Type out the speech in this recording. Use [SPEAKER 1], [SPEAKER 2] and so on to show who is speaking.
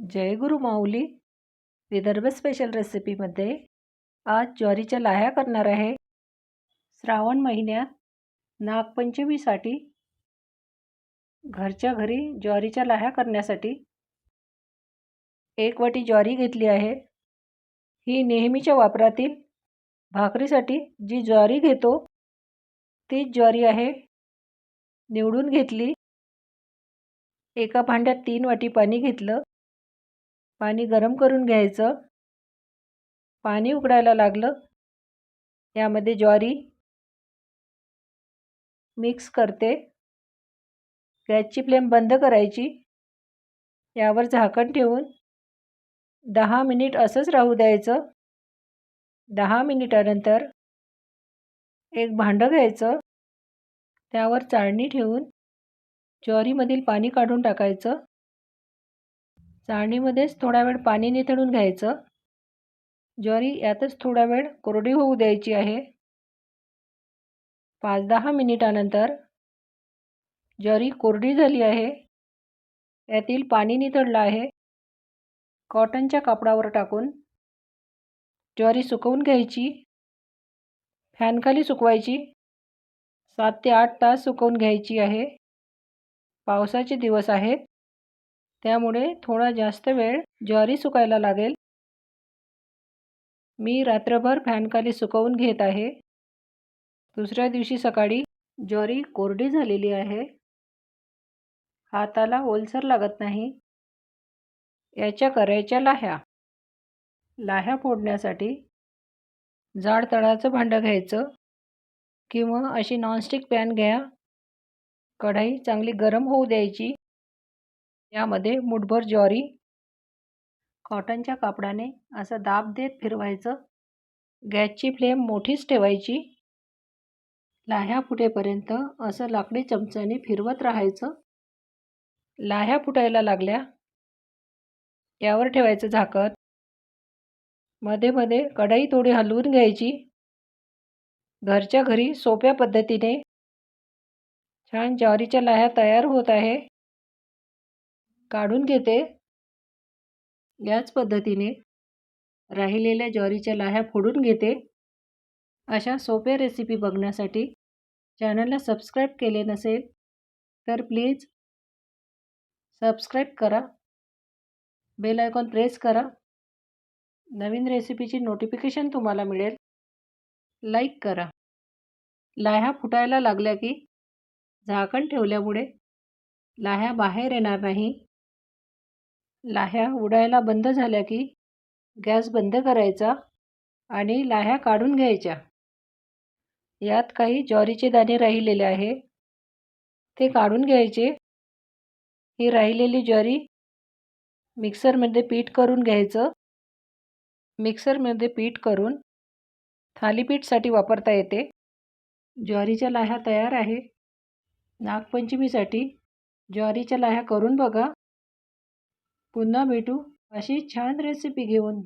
[SPEAKER 1] जय गुरु माऊली. Vidarbha special रेसिपीमध्ये आज ज्वारीच्या लाह्या करणार आहे. श्रावण महिन्यात नागपंचमीसाठी घरच्या घरी ज्वारीच्या लाह्या करण्यासाठी एक वाटी ज्वारी घेतली आहे. ही नेहमीच्या वापरातील भाकरीसाठी जी ज्वारी घेतो तीच ज्वारी आहे. निवडून घेतली. एका भांड्यात तीन वाटी पाणी घेतलं. पाणी गरम करून घ्यायचं. पाणी उकडायला लागलं. यामध्ये ज्वारी मिक्स करते. गॅसची फ्लेम बंद करायची. यावर झाकण ठेवून दहा मिनिट असंच राहू द्यायचं. दहा मिनिटानंतर एक भांडं घ्यायचं. त्यावर चाळणी ठेवून ज्वारीमधील पाणी काढून टाकायचं. चाळणीमध्येच थोडा वेळ पाणी निथळून घ्यायचं. ज्वारी यातच थोडा वेळ कोरडी होऊ द्यायची आहे. पाच दहा मिनिटानंतर ज्वारी कोरडी झाली आहे. यातील पाणी निथळलं आहे. कॉटनच्या कापडावर टाकून ज्वारी सुकवून घ्यायची. फॅनखाली सुकवायची. सात ते आठ तास सुकवून घ्यायची आहे. पावसाचे दिवस आहेत. त्यामुळे थोडा जास्त वेळ ज्वारी सुकायला लागेल. मी रात्रभर फॅनखाली सुकवून घेत आहे. दुसऱ्या दिवशी सकाळी ज्वारी कोरडी झालेली आहे. हाताला ओलसर लागत नाही. याच्या करायच्या लाह्या. लाह्या फोडण्यासाठी जाड तळाचं भांडं घ्यायचं किंवा अशी नॉनस्टिक पॅन घ्या. कढाई चांगली गरम होऊ द्यायची. यामध्ये मुठभर ज्वारी कॉटनच्या कापडाने असं दाब देत फिरवायचं. गॅसची फ्लेम मोठीच ठेवायची. लाह्या फुटेपर्यंत असं लाकडी चमच्याने फिरवत राहायचं. लाह्या फुटायला लागल्या. यावर ठेवायचं झाकण. मध्ये मध्ये कढई थोडी हलवून घ्यायची. घरच्या घरी सोप्या पद्धतीने छान ज्वारीच्या लाह्या तयार होत आहे. काढून घेते. याच पद्धतीने राहिलेल्या ज्वारीच्या लाह्या फोडून घेते. अशा सोप्या रेसिपी बघण्यासाठी चॅनलला सबस्क्राईब केले नसेल तर प्लीज सबस्क्राईब करा. बेल आयकॉन प्रेस करा. नवीन रेसिपीची नोटिफिकेशन तुम्हाला मिळेल. लाईक करा. लाह्या फुटायला लागल्या की झाकण ठेवल्यामुळे लाह्या बाहेर येणार नाही. लाह्या उडायला बंद झाल्या की गॅस बंद करायचा आणि लाह्या काढून घ्यायच्या. यात काही ज्वारीचे दाणे राहिलेले आहे. ते काढून घ्यायचे. ही राहिलेली ज्वारी मिक्सरमध्ये पीठ करून घ्यायचं. मिक्सरमध्ये पीठ करून थालीपीठसाठी वापरता येते. ज्वारीच्या लाह्या तयार आहे. नागपंचमीसाठी ज्वारीच्या लाह्या करून बघा. पुन्हा भेटू अशी छान रेसिपी घेऊन.